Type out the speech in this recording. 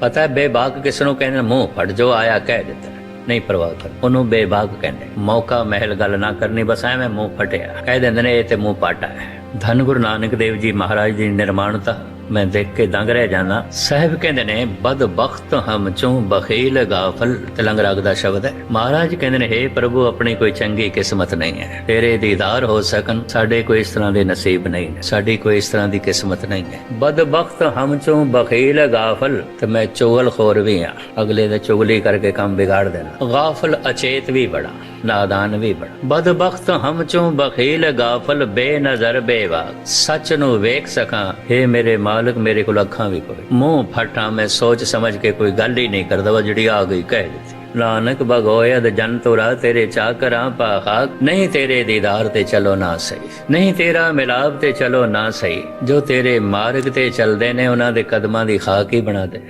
ਪਤਾ ਹੈ, ਬੇਬਾਕ ਕਿਸ ਨੂੰ ਕਹਿੰਦੇ ਨੇ? ਮੂੰਹ ਫੜ ਜੋ, ਆਇਆ ਕਹਿ ਦਿੱਤਾ। ਨਹੀਂ ਪਰਵਾਹ ਕਰ, ਉਹਨੂੰ ਬੇਬਾਕ ਕਹਿੰਦੇ ਮੌਕਾ, ਮਹਿਲ ਗੱਲ ਨਾ ਕਰਨੀ, ਬਸ ਐਵੇਂ ਮੂੰਹ ਫਟਿਆ। ਕਹਿ ਦਿੰਦੇ ਨੇ, ਇਹ ਤੇ ਮੂੰਹ ਪਾਟਾ ਹੈ। ਧੰਨ ਗੁਰੂ ਨਾਨਕ ਦੇਵ ਜੀ ਮਹਾਰਾਜ ਦੀ ਨਿਰਮਾਣਤਾ। ਮੈਂ ਦੇਖ ਕੇ ਦੰਗ ਰਹਿ ਜਾਂਦਾ ਸਾਹਿਬ ਕਹਿੰਦੇ ਨੇ ਬਦਬਖਤ ਹਮ ਚੋਂ ਬਖੀਲ ਗਾਫਲ। ਤਲੰਗ ਰਾਗ ਦਾ ਸ਼ਬਦ ਹੈ। ਮਹਾਰਾਜ ਕਹਿੰਦੇ ਨੇ हे ਪ੍ਰਭੂ, ਆਪਣੀ ਕੋਈ ਚੰਗੀ ਕਿਸਮਤ ਨਹੀਂ ਹੈ। ਤੇਰੇ ਦੀਦਾਰ ਹੋ ਸਕਣ, ਸਾਡੇ ਕੋਈ ਇਸ ਤਰ੍ਹਾਂ ਦੇ ਨਸੀਬ ਨਹੀਂ ਨੇ। ਸਾਡੀ ਕੋਈ ਇਸ ਤਰ੍ਹਾਂ ਦੀ ਕਿਸਮਤ ਨਹੀਂ ਹੈ। ਬਦਬਖਤ ਹਮ ਚੋਂ ਬਖੀਲ ਗਾਫਲ, ਤੇ ਮੈਂ ਚੁਗਲ ਖੋਰ ਵੀ ਆ। ਅਗਲੇ ਦਾ ਚੁਗਲੀ ਕਰਕੇ ਕੰਮ ਵਿਗਾੜ ਦੇਣਾ। ਗਾਫਲ ਅਚੇਤ ਵੀ ਬੜਾ। ਨਾਦਾਨ ਵੀ ਬਦਬਖਤ ਹਮ ਬਖੀਲ ਗਾਫਲ ਬੇਨਜ਼ਰ ਬੇਵਾਕ। ਸੱਚ ਨੂੰ ਵੇਖ ਸਕਾਂ हे ਮੇਰੇ ਮਾਲਕ, ਮੇਰੇ ਕੋਲ ਅੱਖਾਂ ਵੀ ਕੋਈ ਮੂੰਹ ਫਟਾ ਮੈਂ ਸੋਚ ਸਮਝ ਕੇ ਕੋਈ ਗੱਲ ਹੀ ਨਹੀਂ ਕਰਦਾ ਜਿਹੜੀ ਆ ਗਈ ਕਹਿ ਦਿੱਤੀ। ਨਾਨਕ ਭਗੋਇਦ ਜਨ ਤੁਰਾ, ਤੇਰੇ ਚਾਕਰਾਂ ਪਾਖਾ ਨਹੀਂ ਤੇਰੇ ਦੀਦਾਰ ਤੇ ਚਲੋ ਨਾ ਸਹੀ। ਨਹੀਂ ਤੇਰਾ ਮਿਲਾਪ ਤੇ ਚਲੋ ਨਾ ਸਹੀ। ਜੋ ਤੇਰੇ ਮਾਰਗ ਤੇ ਚੱਲਦੇ ਨੇ, ਉਹਨਾਂ ਦੇ ਕਦਮਾਂ ਦੀ ਖਾਕ ਹੀ ਬਣਾ ਦੇ।